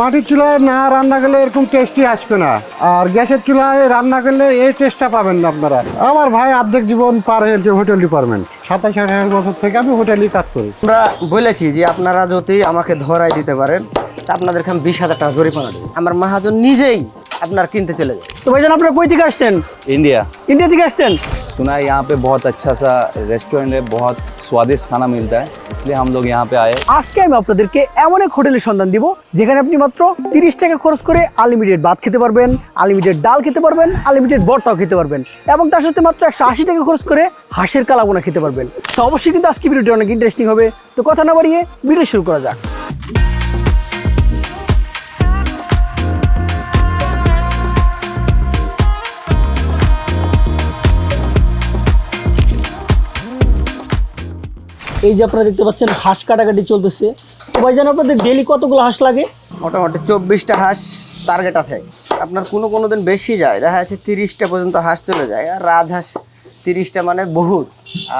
মাটির চুলায় না রান্না করলে এরকম টেস্টি আসবে না। আর গ্যাসের চুলায় রান্না করলে এই টেস্টটা পাবেন না আপনারা। আমার ভাই আর্ধেক জীবন পার হয়েছে হোটেল ডিপার্টমেন্ট সাতাশ, আঠাশ বছর থেকে আমি হোটেলই কাজ করি। আমরা বলেছি যে আপনারা যদি আমাকে ধরাই দিতে পারেন আপনাদের এখানে বিশ হাজার টাকা জরিমানা আমার মাহাজন নিজেই আপনার কিনতে চলে যায় তো ভাইজান আপনারা কই থেকে আসছেন इंडिया ইন্ডিয়া থেকে আসছেন सुना है यहाँ पे बहुत अच्छा सा रेस्टोरेंट है बहुत स्वादिष्ट खाना मिलता है इसलिए हम लोग यहाँ पे आए আজকে আমি আপনাদেরকে এমন এক হোটেলের সন্ধান দিব যেখানে আপনি মাত্র তিরিশ টাকা খরচ করে আনলিমিটেড ভাত খেতে পারবেন আনলিমিটেড ডাল খেতে পারবেন আনলিমিটেড ভর্তাও খেতে পারবেন এবং তার সাথে মাত্র একশো আশি টাকা খরচ করে হাঁসের কালাবোনা খেতে পারবেন তো অবশ্যই কিন্তু আজকে ভিডিওটি অনেক ইন্টারেস্টিং হবে তো কথা না বাড়িয়ে ভিডিও শুরু করা যাক এই যে আপনারা দেখতে পাচ্ছেন হাঁস কাটাকাটি চলতেছে। তো ভাইজান আপনাদের ডেলি কতগুলো হাঁস লাগে? মোটামুটি চব্বিশটা হাঁস টার্গেট আছে। আপনার কোনো কোনো দিন বেশি যায় দেখা যাচ্ছে তিরিশটা পর্যন্ত হাঁস চলে যায় আর রাজহাঁস তিরিশটা মানে বহুত।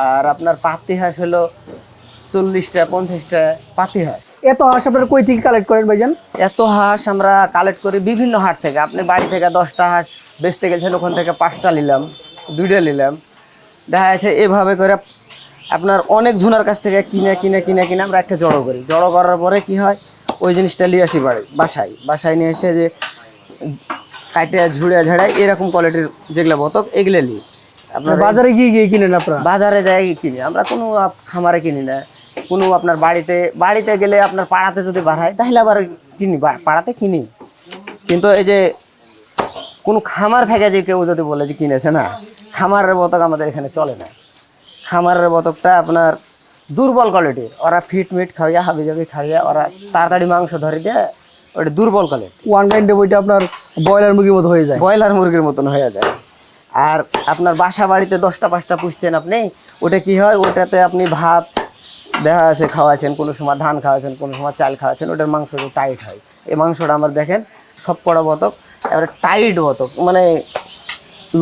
আর আপনার পাতি হাঁস হলো চল্লিশটা পঞ্চাশটা পাতি হাঁস। এত হাঁস আপনারা কই থেকে কালেক্ট করেন ভাইজান? এত হাঁস আমরা কালেক্ট করি বিভিন্ন হাট থেকে। আপনি বাড়ি থেকে দশটা হাঁস বেচতে গেছেন ওখান থেকে পাঁচটা নিলাম দুইটা নিলাম। দেখা যাচ্ছে এভাবে করে আপনার অনেক জুনার কাছ থেকে কিনে কিনে কিনে কিনে আমরা একটা জড়ো করি। জড়ো করার পরে কি হয় ওই জিনিসটা নিয়ে আসি বাড়ি বাসায়। বাসায় নিয়ে এসে যে কাটে ঝুড়ে ঝাড়াই এরকম কোয়ালিটির যেগুলো বতক এগুলো নিই। আপনার বাজারে গিয়ে গিয়ে কিনেন আপনারা? বাজারে যাই কিনি। আমরা কোনো খামারে কিনি না। কোনো আপনার বাড়িতে বাড়িতে গেলে আপনার পাড়াতে যদি বাড়ায় তাহলে আবার কিনি পাড়াতে কিনি। কিন্তু এই যে কোনো খামার থেকে যে কেউ যদি বলে যে কিনেছে না খামারের বতক আমাদের এখানে চলে না। খামারের বতকটা আপনার দুর্বল কোয়ালিটির ওরা ফিট মিট খাইয়া হাবি জাবি খাইয়া ওরা তাড়াতাড়ি মাংস ধরে দিয়ে ওটা দুর্বল কোয়ালিটি ওয়ান গাইন্ডে বইটা আপনার ব্রয়লার মুরগির মতো হয়ে যায়। ব্রয়লার মুরগির মতন হয়ে যায়। আর আপনার বাসা বাড়িতে দশটা পাঁচটা পুষছেন আপনি ওটা কি হয়? ওটাতে আপনি ভাত দেখা আছে খাওয়াছেন কোনো সময় ধান খাওয়াছেন কোনো সময় চাল খাওয়াছেন ওটার মাংস একটু টাইট হয়। এই মাংসটা আমার দেখেন সব কড়া বতক এবারে টাইট বতক। মানে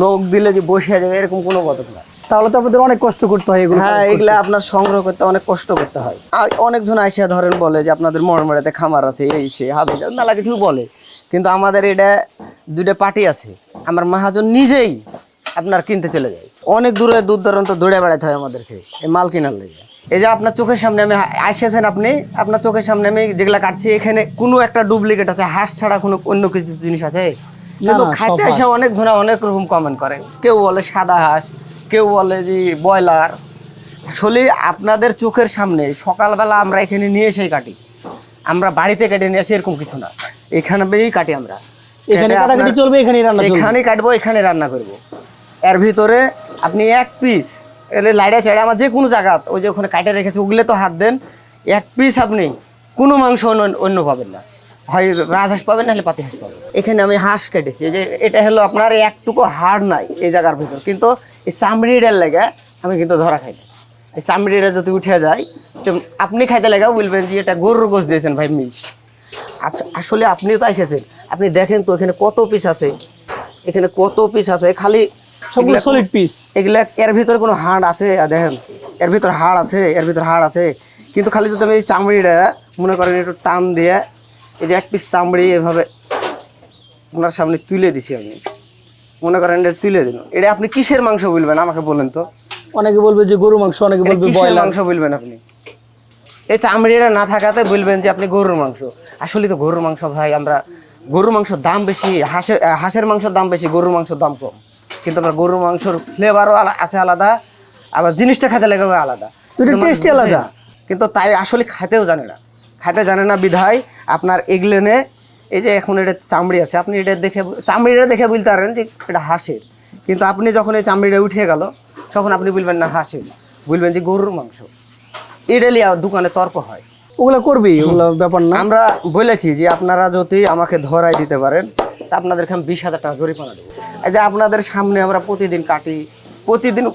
লোক দিলে যে বসে যাবে এরকম কোনো বতক না। তাহলে তো আপনাদের অনেক কষ্ট করতে হয় এগুলো হ্যাঁ এগুলো আপনার সংগ্রহ করতে অনেক কষ্ট করতে হয়। অনেকজন আইসা ধরেন বলে যে আপনাদের মরমরাতে খামার আছে এই সে হাবি মেলা কিছু বলে। কিন্তু আমাদের এটা দুইটা পার্টি আছে। আমার মহাজন নিজেই আপনার কিনতে চলে যায়। অনেক দূরে দূর দূরান্ত দৌড়ে বেড়াতে হয় আমাদেরকে এই মাল কেনার লেগে। এই যে আপনার চোখের সামনে আমি আসেছেন আপনি আপনার চোখের সামনে আমি যেগুলা কাটছি এখানে কোনো একটা ডুপ্লিকেট আছে হাঁস ছাড়া কোনো অন্য কিছু জিনিস আছে। কিন্তু খাইতে। এসে অনেক জনে অনেক রকম কমেন্ট করে। কেউ বলে সাদা হাঁস কেউ বলে যে ব্রয়লার। আসলে আপনাদের চোখের সামনে সকালবেলা আমরা এখানে নিয়ে এসেই কাটি। আমরা বাড়িতে কেটে নিয়ে আসি এরকম কিছু না। এখানেই কাটি আমরা। এখানে কাটাকাটি চলবে এখানেই রান্না এখানে কাটবো এখানে রান্না করব। এর ভিতরে আপনি এক পিস এলে লাইড়ে চাইড়ে আমার যে কোনো জায়গা ওই যে ওখানে কাটে রেখেছে ওগুলো তো হাত দেন। এক পিস আপনি কোনো মাংস অন্য পাবেন না। হয় রাজহাঁস পাবেন নাহলে পাতি হাঁস পাবেন। এখানে আমি হাঁস কেটেছি এই যে এটা হলো আপনার একটুকু হাড় নাই এই জায়গার ভিতর। কিন্তু এই চামড়িটার লেগে আমি কিন্তু ধরা খাই না এই চামড়িটা যদি উঠে যায় তো আপনি খাইতে লেগেও বলবেন যে এটা গরুর গোস দিয়েছেন ভাই মিস আচ্ছা আসলে আপনি তো এসেছেন আপনি দেখেন তো এখানে কত পিস আছে। এখানে কত পিস আছে। খালি সবগুলো সলিড পিস এগুলা এর ভিতরে কোনো হাড় আছে? দেখেন এর ভিতর হাড় আছে এর ভিতর হাড় আছে। কিন্তু খালি যদি আমি এই চামড়িটা মনে করেন একটু টান দিয়ে এই যে এক পিস চামড়ি এভাবে ওনার সামনে তুলে দিছি আমি। মনে করেন এটা তুলে দিন এটা আপনি কিসের মাংস বলবেন আমাকে বলেন তো? অনেকে বলবে যে গরু মাংস অনেকে বলবে কিসের মাংস বলবেন আপনি? এই চামড়িটা না থাকাতে বলবেন যে আপনি গরুর মাংস। আসলে তো গরুর মাংস ভাই আমরা গরুর মাংসের দাম বেশি হাঁসের হাঁসের মাংসের দাম বেশি গরুর মাংসের দাম কম। কিন্তু আমরা গরুর মাংসর ফ্লেভারও আছে আলাদা আবার জিনিসটা খেতে লেগে আলাদা। দুটো কিন্তু আলাদা। কিন্তু তাই আসলে খাইতেও জানে না। খাইতে জানে না বিধায় আপনার এগলেনে এই যে এখন এটা চামড়ি আছে আপনি এটা দেখে চামড়িটা দেখে বলতে পারেন যে এটা হাঁসের। কিন্তু আপনি যখন এই চামড়িটা উঠে গেল তখন আপনি বলবেন না হাঁসের বলবেন যে গরুর মাংস। এটা লিয়া দোকানে তর্ক হয়। ওগুলা করবি? ওগুলা ব্যাপার না। আমরা বলেছি যে আপনারা যদি আমাকে ধরাই দিতে পারেন তা আপনাদেরকে আমি বিশ হাজার টাকা জরিমানা দেবো। এই যে আপনাদের সামনে আমরা প্রতিদিন কাটি প্রতিদিন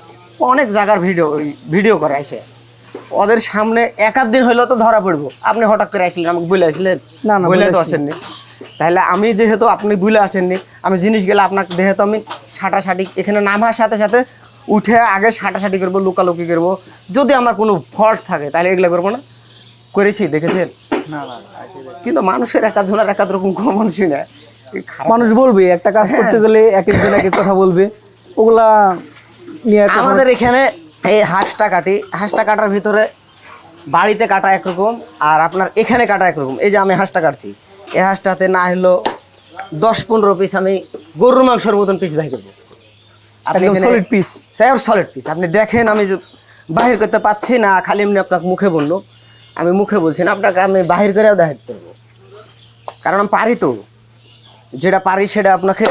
অনেক জায়গার ভিডিও ভিডিও করে আসে। ওদের সামনে এক দিন হইলেও তো ধরা পড়ব। আপনি হঠাৎ করে আসলেন আমাকে বলে আসলেন। না, বলে তো আসেননি। তাহলে আমি যেহেতু আপনি ভুলে আসেননি আমি জিনিস গেলে আপনাকে যেহেতু আমি সাটাসাটি এখানে নামার সাথে সাথে উঠে আগে সাটাসাটি করব লুকালুকি করব। যদি আমার কোনো ফল্ট থাকে তাহলে এগুলো করব না। করেছি দেখেছেন? কিন্তু মানুষের এক একজনের এক এক রকম কমনসই না মানুষ বলবে একটা কাজ করতে গেলে এক একজন এক এক কথা বলবে। ওগুলা নিয়ে আমাদের এখানে এই হাঁসটা কাটি হাঁসটা কাটার ভিতরে বাড়িতে কাটা একরকম আর আপনার এখানে কাটা একরকম। এই যে আমি হাঁসটা কাটছি। এই হাঁসটাতে না হলো দশ পনেরো পিস আমি গরুর মাংসের মতন পিস ভাই করব। একদম solid piece। সলিড পিস আপনি দেখেন আমি বাহির করতে পাচ্ছি না খালি এমনি আপনাকে মুখে বলল। আমি মুখে বলছি না আপনাকে আমি বাহির করেও দেখাতে পারব। কারণ আমি পারি তো। যেটা পারি সেটা আপনাকে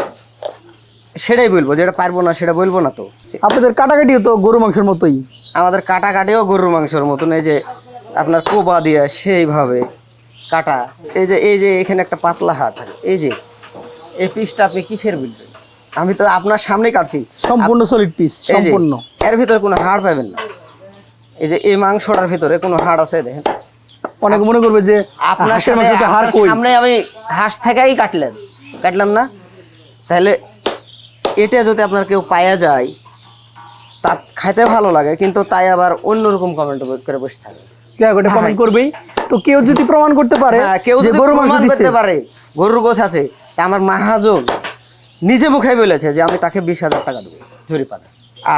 সেটাই বলব যেটা পারব না সেটা বলব না তো। আপনাদের কাটাকাটিও তো গরু মাংসের মতোই। আমাদের কাটা কাটেও গরুর মাংসের মতন এই যে আপনার কোবা দিয়ে সেইভাবে কাটা। এই যে এই যে এখানে একটা পাতলা হাড় থাকে। এই যে এই পিসটা আপনি কিসের বলবেন আমি তো আপনার সামনে কাটছি। সম্পূর্ণ সলিড পিস সম্পূর্ণ। এর ভিতরে কোনো হাড় পাবেন না। এই যে এই মাংসটার ভিতরে কোনো হাড় আছে দেখেন। অনেকে মনে করবে যে আপনার হাড় কই? সামনে আমি হাঁস থেকেই কাটলেন কাটলাম না? তাহলে এটা যদি আপনার কেউ পায়া যায় তা খাইতে ভালো লাগে কিন্তু তাই আবার অন্যরকম কমেন্ট করে বসে থাকে। যাই হোক, এটা কমেন্ট করবেই? তো কেউ যদি প্রমাণ করতে পারে হ্যাঁ কেউ যদি প্রমাণ করতে পারে গরুর গোছ আছে আমার মাহাজন নিজে মুখে বলেছে যে আমি তাকে বিশ হাজার টাকা দেবো জরিপানা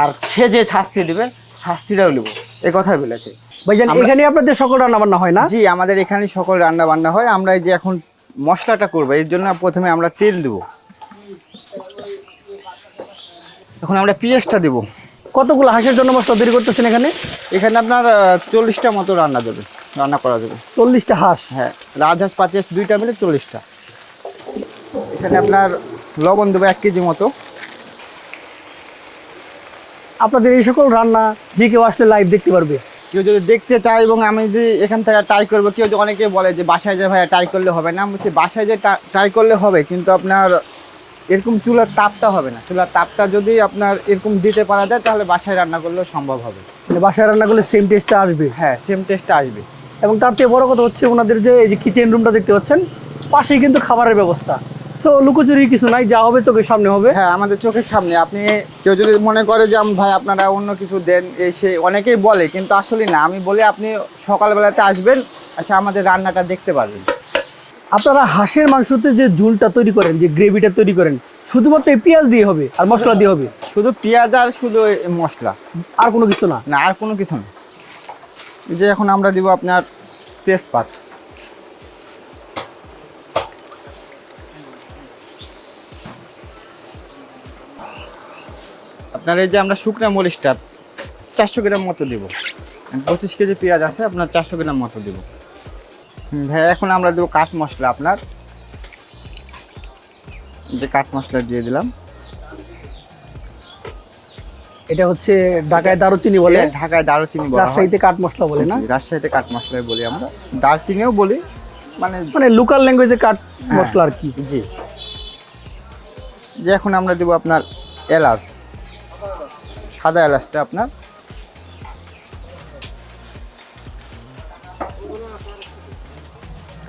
আর সে যে শাস্তি দিবে শাস্তিটাও নেব এ কথাই বলেছে। ভাইজান এখানে আপনাদের সকল রান্না বান্না হয় না? জি আমাদের এখানে সকল রান্না বান্না হয়। আমরা এই যে এখন মশলাটা করব এর জন্য প্রথমে আমরা তেল দেব। এখন আমরা পেঁয়াজটা দেব। কতগুলো হাঁসের জন্য মশলা তৈরি করতেছেন এখানে? এখানে আপনার চল্লিশটা মতো রান্না যাবে রান্না করা যাবে। চল্লিশটা হাঁস? হ্যাঁ রাজহাঁস পাঁচহাঁস দুইটা মিলে চল্লিশটা। এখানে আপনার লবণ দেবো এক কেজি মতো। আপনাদের এই সকল রান্না যে কেউ আসলে লাইভ দেখতে পারবে? কেউ যদি দেখতে চায় এবং আমি যে এখান থেকে ট্রাই করব কেউ অনেকে বলে যে বাসায় যে ভাইয়া ট্রাই করলে হবে না বলছি বাসায় যে ট্রাই করলে হবে কিন্তু আপনার এরকম চুলার তাপটা হবে না। চুলার তাপটা যদি আপনার এরকম দিতে পারা যায় তাহলে বাসায় রান্না করলেও সম্ভব হবে। মানে বাসায় রান্না করলে সেম টেস্টটা আসবে? হ্যাঁ সেম টেস্টটা আসবে। এবং তার থেকে বড় কথা হচ্ছে ওনাদের যে এই যে কিচেন রুমটা দেখতে পাচ্ছেন পাশেই কিন্তু খাবারের ব্যবস্থা। সো লুকোচুরি কিছু নাই যা হবে চোখের সামনে হবে। হ্যাঁ আমাদের চোখের সামনে। আপনি কেউ যদি মনে করে যে আম- ভাই আপনারা অন্য কিছু দেন এই সে অনেকেই বলে কিন্তু আসলে না। আমি বলি আপনি সকালবেলাতে আসবেন এসে আমাদের রান্নাটা দেখতে পারবেন। আপনারা হাঁসের মাংসতে যে ঝুলটা তৈরি করেন যে গ্রেভিটা তৈরি করেন শুধুমাত্র পেঁয়াজ দিয়ে হবে আর মশলা দিয়ে হবে? শুধু পেঁয়াজ আর শুধু মশলা। আর কোনো কিছু না? না আর কোনো কিছু না। যে এখন আমরা দিব আপনার তেজপাত। আপনার এই যে আমরা শুকনো মরিচটা চারশো গ্রাম মতো দিব। পঁচিশ কেজি পেঁয়াজ আছে আপনার চারশো গ্রাম মতো দিব। ভাই এখন আমরা দেবো কাঠ মশলা আপনার। যে কাঠ মশলা দিয়ে দিলাম। এটা হচ্ছে ঢাকায় দারুচিনি বলে। ঢাকায় দারুচিনি বলা হয়। রাজশাহীতে কাঠ মশলা বলে না? রাজশাহীতে কাঠ মশলাই বলি আমরা। দারচিনিও বলি। মানে মানে লোকাল ল্যাঙ্গুয়েজে কাঠ মশলা আর কি। জি। যে এখন আমরা দেব আপনার এলাচ। সাদা এলাচটা আপনার।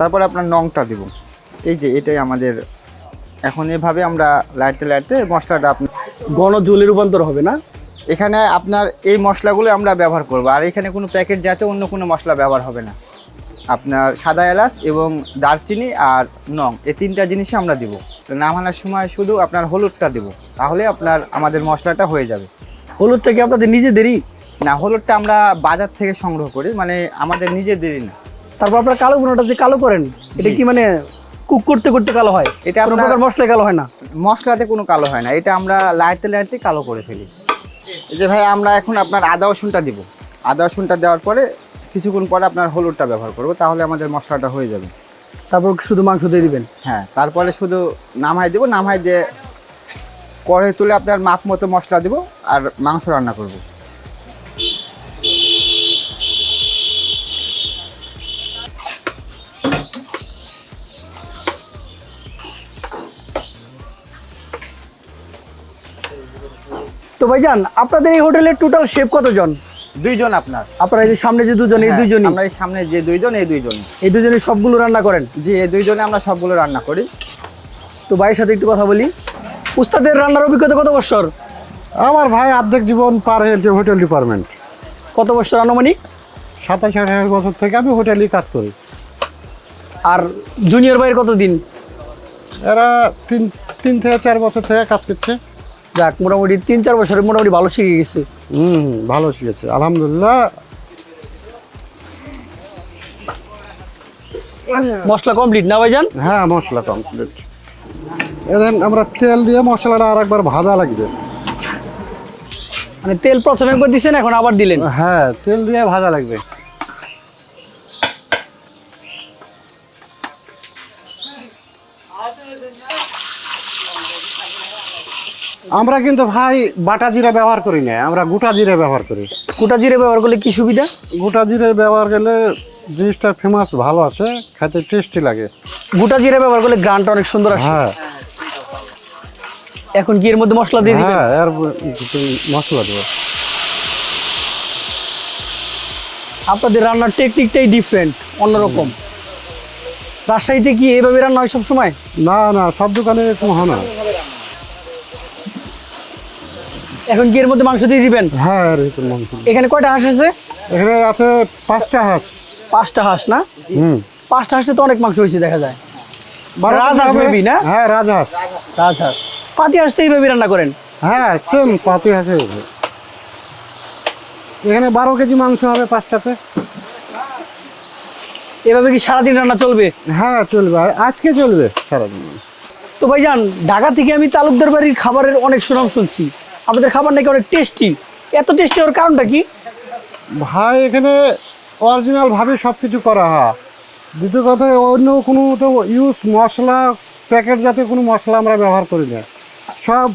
তারপরে আপনার নংটা দিব। এই যে এটাই আমাদের এখন এভাবে আমরা লাইটতে লাইটতে মশলাটা আপনার ঘন জলে রূপান্তর হবে না? এখানে আপনার এই মশলাগুলো আমরা ব্যবহার করব আর এখানে কোনো প্যাকেট জাতীয় অন্য কোনো মশলা ব্যবহার হবে না। আপনার সাদা এলাচ এবং দারচিনি আর নং এই তিনটা জিনিসই আমরা দিব। তো নামানোর সময় শুধু আপনার হলুদটা দিব তাহলে আপনার আমাদের মশলাটা হয়ে যাবে। হলুদটা কি আপনাদের নিজেদেরই? না হলুদটা আমরা বাজার থেকে সংগ্রহ করি মানে আমাদের নিজেদেরই না। তারপর আপনার কালো গুঁড়োটা যে কালো করেন এটা কি মানে কুক করতে করতে কালো হয়? এটা কোনো আপনার- প্রকার মশলা কালো হয় না? মশলাতে কোনো কালো হয় না। এটা আমরা লাইটতে লাইটতে কালো করে ফেলি। এই যে ভাই আমরা এখন আপনার আদা রসুনটা দিব। আদা রসুনটা দেওয়ার পরে কিছুক্ষণ পরে আপনার হলুদটা ব্যবহার করব তাহলে আমাদের মশলাটা হয়ে যাবে। তারপর শুধু মাংস দিয়ে দিবেন? হ্যাঁ তারপরে শুধু নামাই দেবো নামাই দিয়ে কড়াই তুলে আপনার মাপ মতো মশলা দেবো আর মাংস রান্না করব। তো ভাইজান আপনাদের এই হোটেলের টোটাল শেফ কতজন? দুইজন আপনার। আপনারা এই সামনে যে দুজন এই হ্যাঁ, দুইজনই আমরা এই সামনে যে দুইজন এই দুইজন। এই দুজনই সবগুলো রান্না করেন? জি এই দুইজনে আমরা সবগুলো রান্না করি। তো ভাইয়ের সাথে একটু কথা বলি। উস্তাদের রান্নার অভিজ্ঞতা কত বছর? আমার ভাই অর্ধেক জীবন পার হয়েছে হোটেল ডিপার্টমেন্ট। কত বছর আনুমানিক? সাতাশ আঠাশ বছর থেকে আমি হোটেলেই কাজ করি। আর জুনিয়র ভাইয়ের কতদিন? এরা তিন তিন থেকে চার বছর থেকে কাজ করছে। যাক মোটামুটি তিন চার বছরে মোটামুটি ভালো শিখে গেছে। হুম ভালো শিখেছে আলহামদুলিল্লাহ। মশলা কমপ্লিট না ভাইজান? হ্যাঁ মশলা কমপ্লিট এদের আমরা তেল দিয়ে মশলাটা আর একবার ভাজা লাগবে। মানে তেল প্রথমে একবার দিছেন এখন আবার দিলেন? হ্যাঁ তেল দিয়ে ভাজা লাগবে। আমরা কিন্তু ভাই বাটা জিরা ব্যবহার করি না আমরা গোটা জিরা ব্যবহার করি। গোটা জিরে ব্যবহার করলে কি সুবিধা? গোটা জিরে ব্যবহার করলে জিনিসটা ফেমাস ভালো আছে খেতে টেস্টি লাগে। গোটা জিরা ব্যবহার করলে গানটা অনেক সুন্দর আসে। হ্যাঁ। এখন কি এর মধ্যে মশলা দিয়ে দিবেন? হ্যাঁ এর মশলা দেবো আপনাদের রান্নার টেকনিকটাই ডিফারেন্ট অন্যরকম। রাজশাহীতে কি এইভাবে রান্না হয় সবসময়? না না সব দোকানে এরকম হয় না। এখন কি এর মধ্যে মাংস দিয়ে দিবেন? হ্যাঁ এর ভিতর মাংস। এখানে কয়টা হাঁস আছে? এখানে আছে পাঁচটা হাঁস। পাঁচটা হাঁস না? হুম। পাঁচটা হাঁসে তো অনেক মাংস হয়েছে দেখা যায়। রাজহাঁস হবে। না? হ্যাঁ রাজহাঁস। রাজহাঁস। পাতি হাঁস তো এইভাবে রান্না করেন? হ্যাঁ সেম পাতি হাঁসে এখানে বারো কেজি মাংস হবে পাঁচটাতে। এভাবে কি সারাদিন রান্না চলবে? হ্যাঁ চলবে। আজকে চলবে সারাদিন। তো ভাইজান ঢাকা থেকে আমি তালুকদার বাড়ির খাবারের অনেক সুনাম শুনছি। আপনাদের খাবার নাকি অনেক টেস্টি এত টেস্টি হওয়ার কারণটা কি? ভাই, এখানে অরিজিনাল ভাবে সব কিছু করা হয় দ্বিতীয় কথা, অন্য কোনো তো ইউজ মশলা প্যাকেট জাতীয় কোনো মশলা আমরা ব্যবহার করি না। সব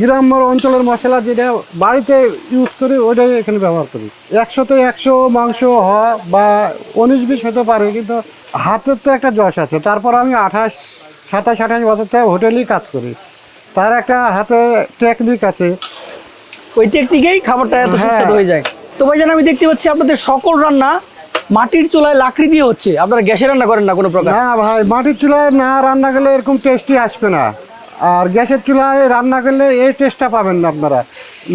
গ্রাম্য অঞ্চলের মশলা যেটা বাড়িতে ইউজ করি, ওইটাই এখানে ব্যবহার করি। একশোতে একশো মাংস হয় বা উনিশ বিশ হতে পারে, কিন্তু হাতের তো একটা যশ আছে। তারপর আমি আঠাশ, সাতাশ, আঠাশ বছর থেকে হোটেলেই কাজ করি। তার একটা হাতে টেকনিক আছে। ওই টেকনিকেই খাবারটা এত হ্যাঁ। সুস্বাদু হয়ে যায়। তো ভাইজান আমি দেখতে পাচ্ছি আপনাদের সকল রান্না মাটির চুলায় লাকড়ি দিয়ে হচ্ছে। আপনারা গ্যাসে রান্না করেন না কোনো প্রকার? না ভাই মাটির চুলায় না রান্না করলে এরকম টেস্টি আসবে না। আর গ্যাসের চুলায় রান্না করলে এই টেস্টটা পাবেন না আপনারা।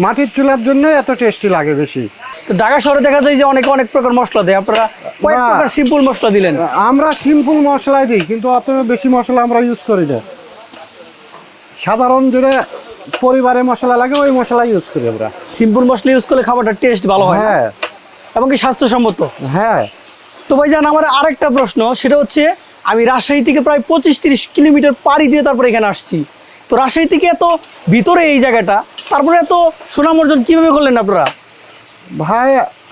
মাটির চুলার জন্য এত টেস্টি লাগে বেশি। তো ঢাকা শহরে দেখা যায় যে অনেক অনেক প্রকার মশলা দেয়। আপনারা কয়েক। প্রকার সিম্পল মশলা দিলেন। আমরা সিম্পল মশলাই দিই কিন্তু অত বেশি মশলা আমরা ইউজ করি না। সাধারণ যেটা পরিবারে মশলা লাগে ওই মশলা ইউজ করি আমরা। সিম্পল মশলা ইউজ করলে খাবারটা টেস্ট ভালো হয় হ্যাঁ। এবং কি স্বাস্থ্যসম্মত। হ্যাঁ। তো ভাইজান আমার আরেকটা প্রশ্ন সেটা হচ্ছে আমি রাজশাহী থেকে প্রায় পঁচিশ তিরিশ কিলোমিটার পাড়ি দিয়ে তারপরে এখানে আসছি। তো রাজশাহী থেকে এত ভিতরে এই জায়গাটা তারপরে এত সুনাম অর্জন কীভাবে করলেন আপনারা? ভাই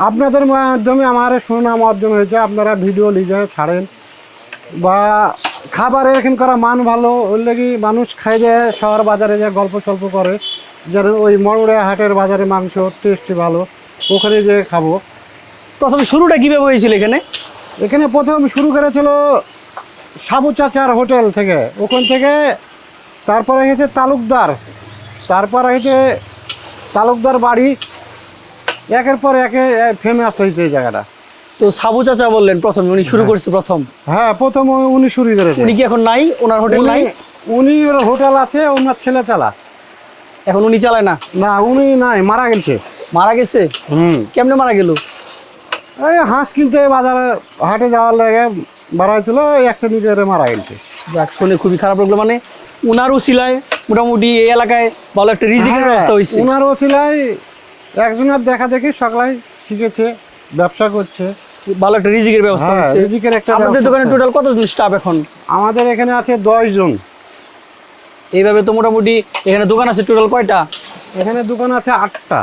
আপনাদের মাধ্যমে আমার সুনাম অর্জন হয়েছে আপনারা ভিডিও লিজে ছাড়েন বা খাবার এখান করা মান ভালো ওর লেগে মানুষ খাই যায় শহর বাজারে যায় গল্প সল্প করে যেন ওই মরুড়ে হাটের বাজারে মাংস টেস্টি ভালো ওখানে যে খাব। প্রথমে শুরুটা কীভাবে হয়েছিল এখানে? এখানে প্রথম শুরু করেছিল সাবু চাচার হোটেল থেকে। ওখান থেকে তারপরে হয়েছে তালুকদার। তারপর হয়েছে তালুকদার বাড়ি। একের পর একে ফেমাস হয়েছে এই জায়গাটা। তো সাবু চাচা বললেন প্রথমে উনি শুরু করছে প্রথম। হ্যাঁ প্রথম উনি শুরু করেছে উনি কি এখন নাই? ওনার হোটেল নাই? উনি- ওর হোটেল আছে ওনার ছেলে চালা। এখন উনি চালায় না? না উনি নাই মারা গেছে। মারা গেছে? হুম। কেমনে মারা গেল? এই হাঁস কিনতে বাজারে হাটে যাওয়ার লাগে বাড়াইছিল অ্যাক্সিডেন্ট করে মারা গেছে। যাক শুনে খুবই খারাপ লাগল। মানে উনার উসিলায় মোটামুটি এই এলাকায় ভালো একটা রিজিকের হ্যাঁ, ব্যবস্থা হয়েছে। ওনার ওছিলাই একজনের দেখা দেখি সকালে শিখেছে ব্যবসা করছে। ভালো একটা রিজিকের ব্যবস্থা হ্যাঁ, রিজিকের একটা ব্যবস্থা দোকানে টোটাল কতজন স্টাফ এখন? আমাদের এখানে আছে জন। এইভাবে তো মোটামুটি এখানে দোকান আছে টোটাল কয়টা? এখানে দোকান আছে আটটা।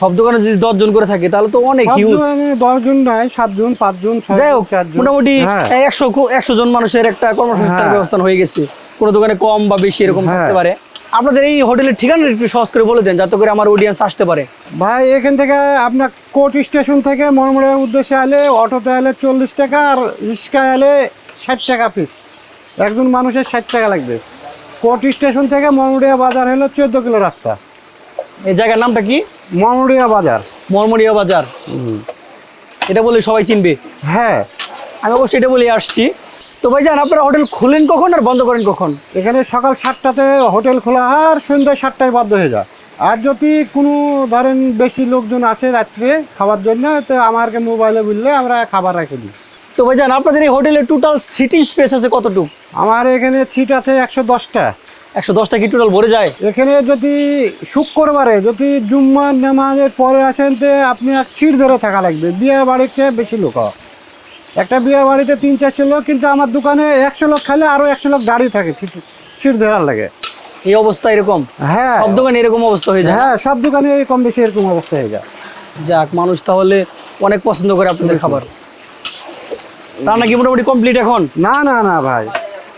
সব দোকানে যদি দশ জন করে থাকে তাহলে তো অনেক হিউজ দশ জন নাই সাতজন পাঁচজন যাই ছয়জন হোক মোটামুটি হ্যাঁ। একশো একশো জন মানুষের একটা কর্মসংস্থান হ্যাঁ। ব্যবস্থা হয়ে গেছে। কোনো দোকানে কম বা বেশি এরকম। থাকতে পারে। আপনাদের এই হোটেলের ঠিকানা একটু সহজ করে বলে দেন যাতে করে আমার অডিয়েন্স আসতে পারে। ভাই এখান থেকে আপনার কোর্ট স্টেশন থেকে মরমরের উদ্দেশ্যে আলে অটোতে আলে চল্লিশ টাকা আর রিক্সায় আলে ষাট টাকা পিস একজন মানুষের ষাট টাকা লাগবে। কোর্ট স্টেশন থেকে মরমরিয়া বাজার হলো চোদ্দ কিলো রাস্তা। এই জায়গার নামটা কি? মরমরিয়া বাজার। মরমরিয়া বাজার। এটা বলে সবাই চিনবে। হ্যাঁ। আমি অবশ্যই এটা বলে আসছি। তো ভাই যান আপনারা হোটেল খুলেন কখন আর বন্ধ করেন কখন? এখানে সকাল সাতটাতে হোটেল খোলা হয় আর সন্ধ্যা সাতটায় বন্ধ হয়ে যায়। আর যদি কোনো ধরেন বেশি লোকজন আসে রাত্রে খাবার জন্য তো আমাকে মোবাইলে বললে আমরা খাবার রেখে দিই। তো ভাইজান আপনাদের এই হোটেলে টোটাল সিটিং স্পেস আছে কতটুকু? আমার এখানে সিট আছে একশো দশটা। একশো দশটা কি টোটাল ভরে যায়? এখানে যদি শুক্রবারে যদি জুম্মার নামাজের পরে আসেন তে আপনি এক সিট ধরে থাকা লাগবে। বিয়ে বাড়ির চেয়ে বেশি লোক হয়। একটা বিয়ে বাড়িতে তিন চারশো লোক কিন্তু আমার দোকানে একশো লোক খাইলে আরও একশো লোক গাড়ি থাকে সিট- ধরার লাগে। এই অবস্থা এরকম? হ্যাঁ। সব দোকানে এরকম অবস্থা হয়ে যায়? হ্যাঁ সব দোকানে কম বেশি এরকম অবস্থা হয়ে যায়। যাক মানুষ তাহলে অনেক পছন্দ করে আপনাদের খাবার। রান্না কি মোটামুটি কমপ্লিট এখন? না না না ভাই।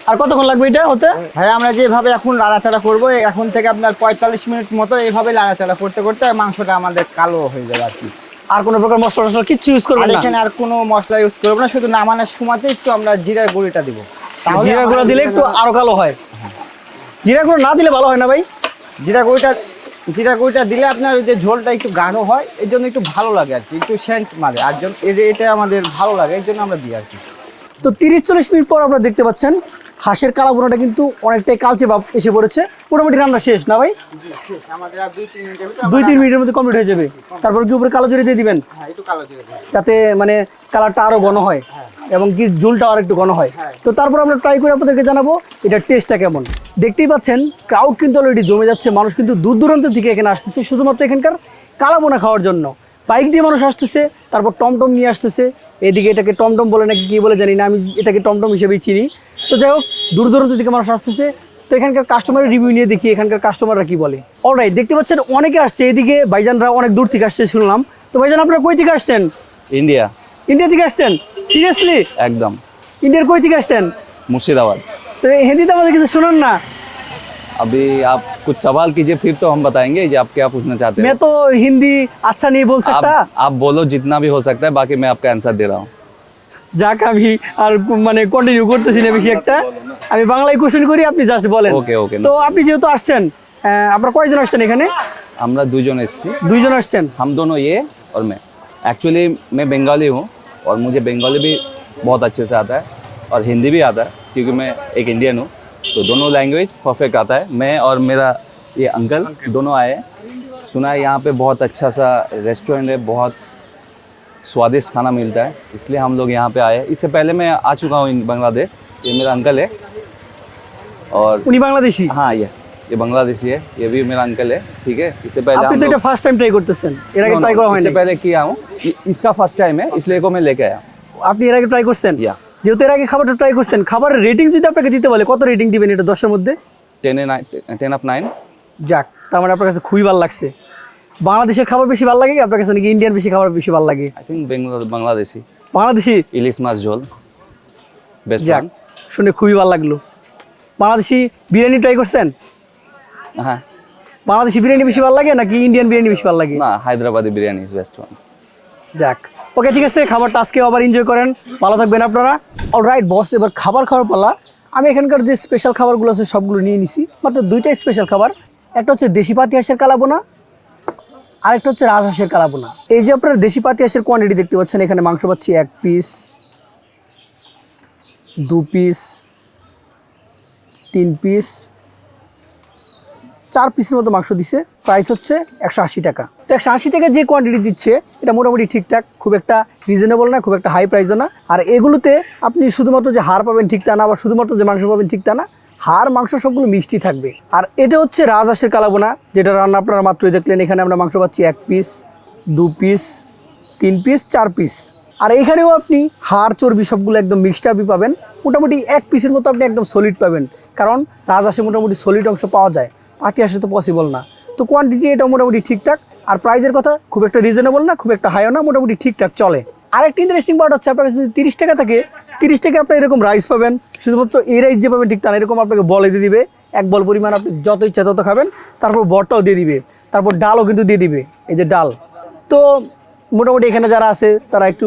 আর কতক্ষণ লাগবে এটা হতে? ভাই আমরা যেভাবে এখন লাড়াচাড়া করব এখন থেকে আপনার পঁয়তাল্লিশ মিনিট মতো এইভাবে লাড়াচাড়া করতে করতে মাংসটা আমাদের কালো হয়ে যাবে আর কি। আর কোনো প্রকার মশলা টসলা কিচ্ছু ইউজ করবেন না। এখানে আর কোনো মশলা ইউজ করব না শুধু নামানোর সময়তে একটু আমরা জিরার গুঁড়িটা দিব। জিরা গুঁড়া দিলে একটু আরও কালো হয়। জিরা গুঁড়ো না দিলে ভালো হয় না ভাই? জিরা গুঁড়িটা জিরা গুঁড়িটা দিলে আপনার ওই যে ঝোলটা একটু গাঢ় হয় এর জন্য একটু ভালো লাগে আর কি একটু সেন্ট মারে। আর জন্য এটা- এটা আমাদের ভালো লাগে এর জন্য আমরা দিই আর কি। তো তিরিশ চল্লিশ মিনিট পর আপনারা দেখতে পাচ্ছেন হাঁসের কালা বোনাটা কিন্তু অনেকটাই কালচে ভাব এসে পড়েছে। মোটামুটি রান্না শেষ, না ভাই? দুই তিন মিনিটের মধ্যে কমপ্লিট হয়ে যাবে। তারপর কি উপরে কালো জুড়ে দিয়ে দিবেন? কালো। যাতে মানে কালারটা আরও ঘন হয় এবং কি ঝুলটা আর একটু ঘন হয়। তো তারপর আমরা ট্রাই করে আপনাদেরকে জানাব এটার টেস্টটা কেমন। দেখতেই পাচ্ছেন ক্রাউড কিন্তু অলরেডি জমে যাচ্ছে, মানুষ কিন্তু দূর দূরান্ত থেকে এখানে আসতেছে, শুধুমাত্র এখানকার কালাবোনা খাওয়ার জন্য। বাইক দিয়ে মানুষ আসতেছে তারপর টমটম নিয়ে আসতেছে। এদিকে এটাকে টমটম বলে নাকি কী বলে জানি না আমি এটাকে টমটম হিসেবেই চিনি। তো যাই হোক দূর দূরান্ত থেকে মানুষ আসতেছে। তো এখানকার কাস্টমারের রিভিউ নিয়ে দেখি এখানকার কাস্টমাররা কি বলে। অলরাইট দেখতে পাচ্ছেন অনেকে আসছে। এদিকে ভাইজানরা অনেক দূর থেকে আসছে শুনলাম। তো ভাইজান আপনারা কই থেকে আসছেন? ইন্ডিয়া। ইন্ডিয়া থেকে আসছেন? সিরিয়াসলি একদম। ইন্ডিয়ার কই থেকে আসছেন? মুর্শিদাবাদ। তো হিন্দিতে আমাদের কিছু শোনান না। अभी आप कुछ सवाल कीजिए फिर तो हम बताएंगे कि आप क्या पूछना चाहते मैं हैं तो हिंदी अच्छा नहीं बोल सकता आप, आप बोलो जितना भी हो सकता है बाकी मैं आपका आंसर दे रहा हूँ যাক আমি আর মানে কন্টিনিউ করতেছি না বেশি একটা আমি বাংলায় কোশ্চেন করি আপনি জাস্ট বলেন Okay, okay, তো আপনি যেহেতু আসছেন আহ, আপনারা কয়জন আসছেন এখানে আমরা দুজন এসেছি দুইজন আসছেন हम दोनों ये और मैं एक्चुअली मैं बंगाली हूँ और मुझे बंगाली भी बहुत अच्छे से आता है और हिंदी भी आता है क्योंकि मैं एक इंडियन हूँ तो दोनों लैंग्वेज परफेक्ट आता है मैं और मेरा ये अंकल दोनों आए हैं सुना है यहाँ पे बहुत अच्छा सा रेस्टोरेंट है बहुत स्वादिष्ट खाना मिलता है इसलिए हम लोग यहाँ पे आए हैं इससे पहले मैं आ चुका हूँ इन- बांग्लादेश ये मेरा अंकल है और উনি বাংলাদেশি हाँ ये ये बांग्लादेशी है ये भी मेरा अंकल है ठीक है इससे पहले আপনি हम তো लोग- এটা ফার্স্ট টাইম ট্রাই করতেছেন এর আগে No, no, ট্রাই করা इससे হয়নি पहले किया हूँ इ- इसका फर्स्ट टाइम है इसलिए को मैं लेके आया हूँ। আপনি এর আগে ট্রাই করছেন Yeah. যেহেতু এর আগে খাবারটা ট্রাই করছেন খাবারের রেটিং যদি আপনাকে দিতে বলে কত রেটিং দিবেন এটা দশের মধ্যে? টেনে নাইন টেন অফ নাইন যাক তার মানে আপনার কাছে খুবই ভালো লাগছে। বাংলাদেশের খাবার বেশি ভালো লাগে আপনার কাছে নাকি ইন্ডিয়ান বেশি খাবার বেশি ভালো লাগে? I think Bangladeshi Bangladeshi? ইলিশ মাছ ঝোল। বেশ যাক শুনে খুবই ভালো লাগল। বাংলাদেশি বিরিয়ানি ট্রাই করছেন? হ্যাঁ। বাংলাদেশি বিরিয়ানি বেশি ভালো লাগে নাকি ইন্ডিয়ান বিরিয়ানি বেশি ভালো লাগে? না Hyderabadi biryani is best one যাক ওকে ঠিক আছে, খাবারটা আজকে আবার এনজয় করেন। ভালো থাকবেন আপনারা। অল রাইট বস এবার খাবার খাওয়ার পালা। আমি এখানকার যে স্পেশাল খাবারগুলো আছে, সবগুলো নিয়ে নিছি। মাত্র দুইটাই স্পেশাল খাবার। একটা হচ্ছে দেশি পাতি হাঁসের কালাবোনা, আরেকটা হচ্ছে রাজহাঁসের কালাবোনা। এই যে আপনার দেশি পাতি হাঁসের কোয়ান্টিটি দেখতে পাচ্ছেন, এখানে মাংস পাচ্ছি এক পিস দু পিস তিন পিস চার পিসের মতো মাংস দিছে। প্রাইস হচ্ছে একশো আশি টাকা। তো একশো আশি টাকা যে কোয়ান্টিটি দিচ্ছে, এটা মোটামুটি ঠিকঠাক খুব একটা রিজনেবল না, খুব একটা হাই প্রাইসও না। আর এগুলোতে আপনি শুধুমাত্র যে হাড় পাবেন ঠিক তা না, আবার শুধুমাত্র যে মাংস পাবেন ঠিক তা না, হাড়, মাংস সবগুলো মিষ্টি থাকবে। আর এটা হচ্ছে রাজহাঁসের কালাবোনা, যেটা রান্না আপনারা মাত্রই দেখলেন, এখানে আমরা মাংস পাচ্ছি এক পিস দু পিস তিন পিস চার পিস আর এখানেও আপনি হাড়, চর্বি সবগুলো একদম মিক্সড আপই পাবেন। মোটামুটি এক পিসের মতো আপনি একদম সলিড পাবেন। কারণ রাজহাঁসে মোটামুটি সলিড অংশ পাওয়া যায়। পাতি হাঁসে তো পসিবল না। তো কোয়ান্টিটি এটা মোটামুটি ঠিকঠাক, আর প্রাইজের কথা খুব একটা রিজনেবল না, খুব একটা হাইও না, মোটামুটি ঠিকঠাক চলে। আরেকটা ইন্টারেস্টিং পার্ট হচ্ছে আপনার যদি তিরিশ টাকা থাকে, তিরিশ টাকা আপনি এরকম রাইস পাবেন, শুধুমাত্র এই রাইস যে পাবেন ঠিক তা এরকম আপনাকে বলে দিয়ে দিবে, এক বল পরিমাণ আপনি যত ইচ্ছা তত খাবেন, তারপর বটটাও দিয়ে দিবে, তারপর ডালও কিন্তু দিয়ে দিবে, এই যে ডাল। তো মোটামুটি এখানে যারা আছে, তারা একটু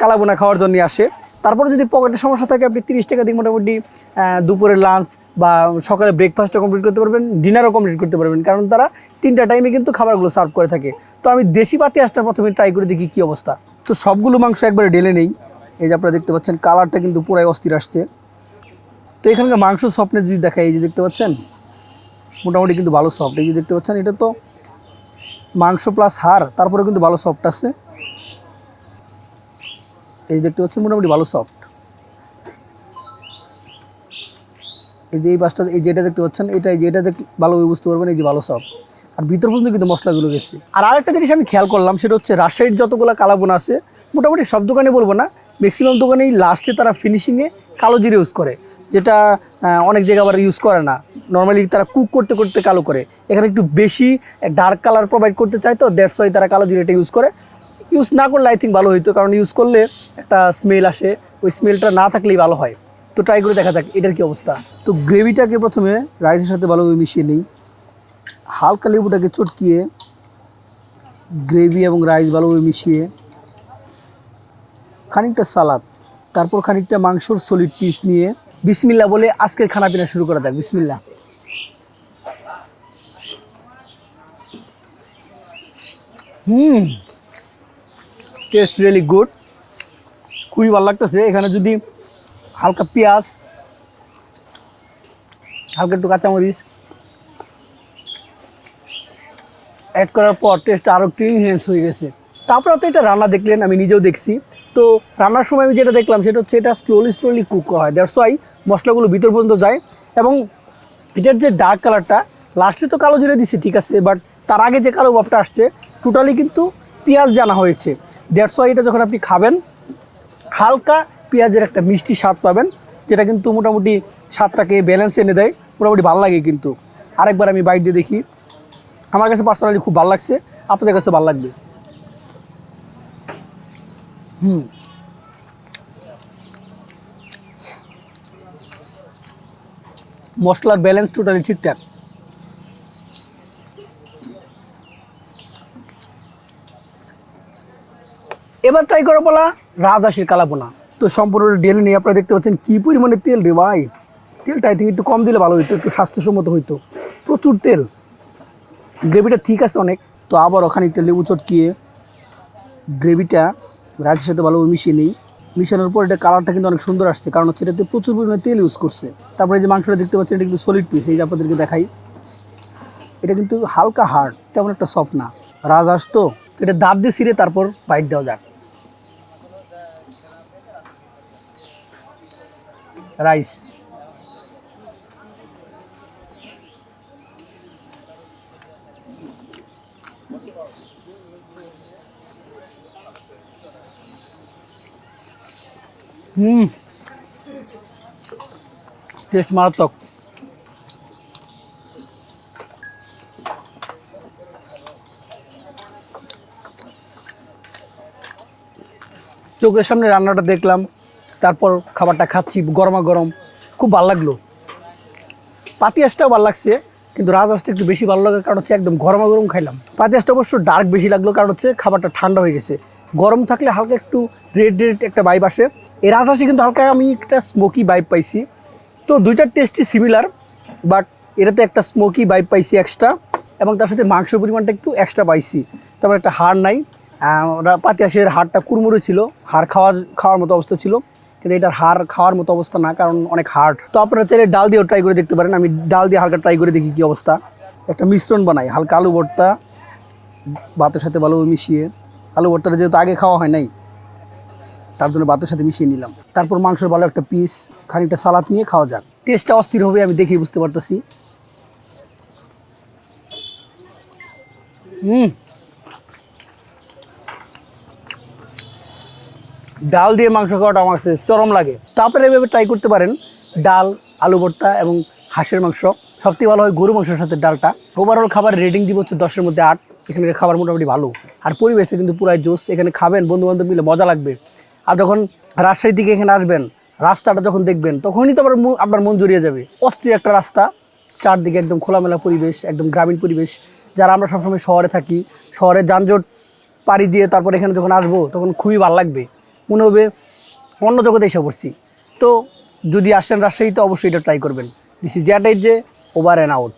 কালাবোনা খাওয়ার জন্য আসে। তারপরে যদি পকেটের সমস্যা থাকে, আপনি তিরিশ টাকা দিয়ে মোটামুটি দুপুরের লাঞ্চ বা সকালে ব্রেকফাস্টও কমপ্লিট করতে পারবেন ডিনারও কমপ্লিট করতে পারবেন। কারণ তারা তিনটা টাইমে কিন্তু খাবারগুলো সার্ভ করে থাকে। তো আমি দেশি পাতি আসটা প্রথমে ট্রাই করে দেখি কী অবস্থা। তো সবগুলো মাংস একবারে ঢেলে নেই। এই যে আপনারা দেখতে পাচ্ছেন কালারটা কিন্তু পুরাই অস্থির আসছে। তো এখানকার মাংস স্বপ্নে যদি দেখায় এই যে দেখতে পাচ্ছেন, মোটামুটি কিন্তু ভালো সফট এই যে দেখতে পাচ্ছেন, এটা তো মাংস প্লাস হাড় তারপরে কিন্তু ভালো সফট আছে। এই দেখতে পাচ্ছেন মোটামুটি ভালো সফট এই যে এই পাশটা, এই যেটা দেখতে পাচ্ছেন, এটা এই যে এটা দেখ ভালোভাবে বুঝতে পারবেন, এই যে ভালো সফট আর ভিতর পর্যন্ত কিন্তু মশলাগুলো গেছে আর আরেকটা জিনিস আমি খেয়াল করলাম, সেটা হচ্ছে রাজশাহীর যতগুলো কালাবোনা আছে, মোটামুটি সব দোকানে বলব না ম্যাক্সিমাম দোকানেই লাস্টে তারা ফিনিশিংয়ে কালো জিরে ইউজ করে, যেটা অনেক জায়গায় আবার ইউজ করে না। নর্মালি তারা কুক করতে করতে কালো করে। এখানে একটু বেশি ডার্ক কালার প্রোভাইড করতে চায় তো ওয়াই তারা কালো জিরেটা ইউজ করে। ইউজ না করলে আই থিঙ্ক ভালো হইতো, কারণ ইউজ করলে একটা স্মেল আসে। ওই স্মেলটা না থাকলেই ভালো হয়। তো ট্রাই করে দেখা যাক, এটার কি অবস্থা। তো গ্রেভিটাকে প্রথমে রাইসের সাথে ভালোভাবে মিশিয়ে নিই। হালকা লেবুটাকে চটকিয়ে গ্রেভি এবং রাইস ভালোভাবে মিশিয়ে খানিকটা সালাদ, তারপর খানিকটা মাংসর সলিড পিস নিয়ে বিসমিল্লা বলে আজকের খানা পিনা শুরু করা যাক। বিসমিল্লা হুম। টেস্ট রিয়েলি গুড খুবই ভালো লাগতেছে। এখানে যদি হালকা পেঁয়াজ, হালকা একটু কাঁচামরিচ অ্যাড করার পর টেস্ট আরও একটু ইনহেন্স হয়ে গেছে। তারপরে তো এটা রান্না দেখলেন, আমি নিজেও দেখছি। তো রান্নার সময় আমি যেটা দেখলাম, সেটা হচ্ছে এটা স্লোলি স্লোলি কুক করা হয়। দ্যাটস ওয়াই মশলাগুলো ভিতর পর্যন্ত যায় এবং এটার যে ডার্ক কালারটা লাস্টে তো কালো জিরে দিছে, ঠিক আছে বাট তার আগে যে কালো ভাবটা আসছে টোটালি কিন্তু পেঁয়াজ জানা হয়েছে। ওয়াই এটা যখন আপনি খাবেন, হালকা পেঁয়াজের একটা মিষ্টি স্বাদ পাবেন, যেটা কিন্তু মোটামুটি স্বাদটাকে ব্যালেন্স এনে দেয়, মোটামুটি ভালো লাগে কিন্তু। আরেকবার আমি বাইট দিয়ে দেখি। আমার কাছে পার্সোনালি খুব ভালো লাগছে, আপনাদের কাছে ভালো লাগবে। হুম। মশলার ব্যালেন্স টোটালি ঠিকঠাক। এবার ট্রাই করো বলা রাজহাঁসের কালাপোনা তো সম্পূর্ণ ডেলে নিয়ে আপনারা দেখতে পাচ্ছেন কী পরিমাণে তেল রে ভাই। তেলটা আই থিঙ্ক একটু কম দিলে ভালো হইতো, একটু স্বাস্থ্যসম্মত হইতো। প্রচুর তেল। গ্রেভিটা ঠিক আছে অনেক। তো আবার ওখানে একটা লেবু চটকিয়ে গ্রেভিটা রাজের সাথে ভালোভাবে মিশিয়ে নিই। মিশানোর পর এটা কালারটা কিন্তু অনেক সুন্দর আসছে, কারণ হচ্ছে এটাতে প্রচুর পরিমাণে তেল ইউজ করছে। তারপরে যে মাংসটা দেখতে পাচ্ছেন, এটা কিন্তু সলিড পিস এই যে আপনাদেরকে দেখাই। এটা কিন্তু হালকা হার্ড তেমন একটা সফট না। রাজহাঁস তো, এটা দাঁত দিয়ে ছিঁড়ে তারপর বাইট দেওয়া যাক। রাইস। হুম টেস্ট মারাত্মক। চোখের সামনে রান্নাটা দেখলাম। তারপর খাবারটা খাচ্ছি গরমা গরম খুব ভালো লাগল। পাতিয়াসটাও ভালো লাগছে, কিন্তু রাজহাঁসটা একটু বেশি ভালো লাগার কারণ হচ্ছে একদম গরমা গরম খাইলাম পাতিয়াসটা অবশ্য ডার্ক বেশি লাগল কারণ হচ্ছে খাবারটা ঠান্ডা হয়ে গেছে। গরম থাকলে হালকা একটু রেড রেড একটা বাইব আসে। এই রাজহাঁসে কিন্তু হালকা আমি একটা স্মোকি বাইব পাইছি। তো দুইটার টেস্টই সিমিলার বাট এটাতে একটা স্মোকি বাইব পাইছি এক্সট্রা এবং তার সাথে মাংসের পরিমাণটা একটু এক্সট্রা পাইছি। তারপর একটা হাড় নাই। পাতিয়াসের হাড়টা কুরমুরে ছিল, হাড় খাওয়ার খাওয়ার মতো অবস্থা ছিল। কিন্তু এটার হাড় খাওয়ার মতো অবস্থা না, কারণ অনেক হার্ড। তো আপনারা চাইলে ডাল দিয়েও ট্রাই করে দেখতে পারেন। আমি ডাল দিয়ে হালকা ট্রাই করে দেখি কী অবস্থা। একটা মিশ্রণ বানাই, হালকা আলু ভর্তা, ভাতের সাথে ভালোভাবে মিশিয়ে। আলু ভর্তাটা যেহেতু আগে খাওয়া হয় নাই, তার জন্য ভাতের সাথে মিশিয়ে নিলাম। তারপর মাংসের ভালো একটা পিস খানিকটা সালাদ নিয়ে খাওয়া যাক। টেস্টটা অস্থির হবে, আমি দেখেই বুঝতে পারতেছি। হুম। ডাল দিয়ে মাংস খাওয়াটা আমার কাছে চরম লাগে। তারপরে এভাবে ট্রাই করতে পারেন, ডাল, আলু ভর্তা এবং হাঁসের মাংস। সবথেকে ভালো হয় গরু মাংসের সাথে ডালটা। ওভারঅল খাবার রেটিং দিব হচ্ছে দশের মধ্যে আট। এখানকার খাবার মোটামুটি ভালো। আর পরিবেশটা কিন্তু পুরাই জোস এখানে খাবেন বন্ধু বান্ধব মিলে মজা লাগবে। আর যখন রাজশাহী দিকে এখানে আসবেন, রাস্তাটা যখন দেখবেন, তখনই তো আবার আপনার মন জড়িয়ে যাবে। অস্থির একটা রাস্তা। চারদিকে একদম খোলামেলা পরিবেশ, একদম গ্রামীণ পরিবেশ। যারা আমরা সবসময় শহরে থাকি, শহরে যানজট পাড়ি দিয়ে তারপর এখানে যখন আসব, তখন খুবই ভালো লাগবে। মনে হবে অন্য জগতে এসে পড়ছি। তো যদি আসেন রাজশাহীতে অবশ্যই এটা ট্রাই করবেন। This is that is over and out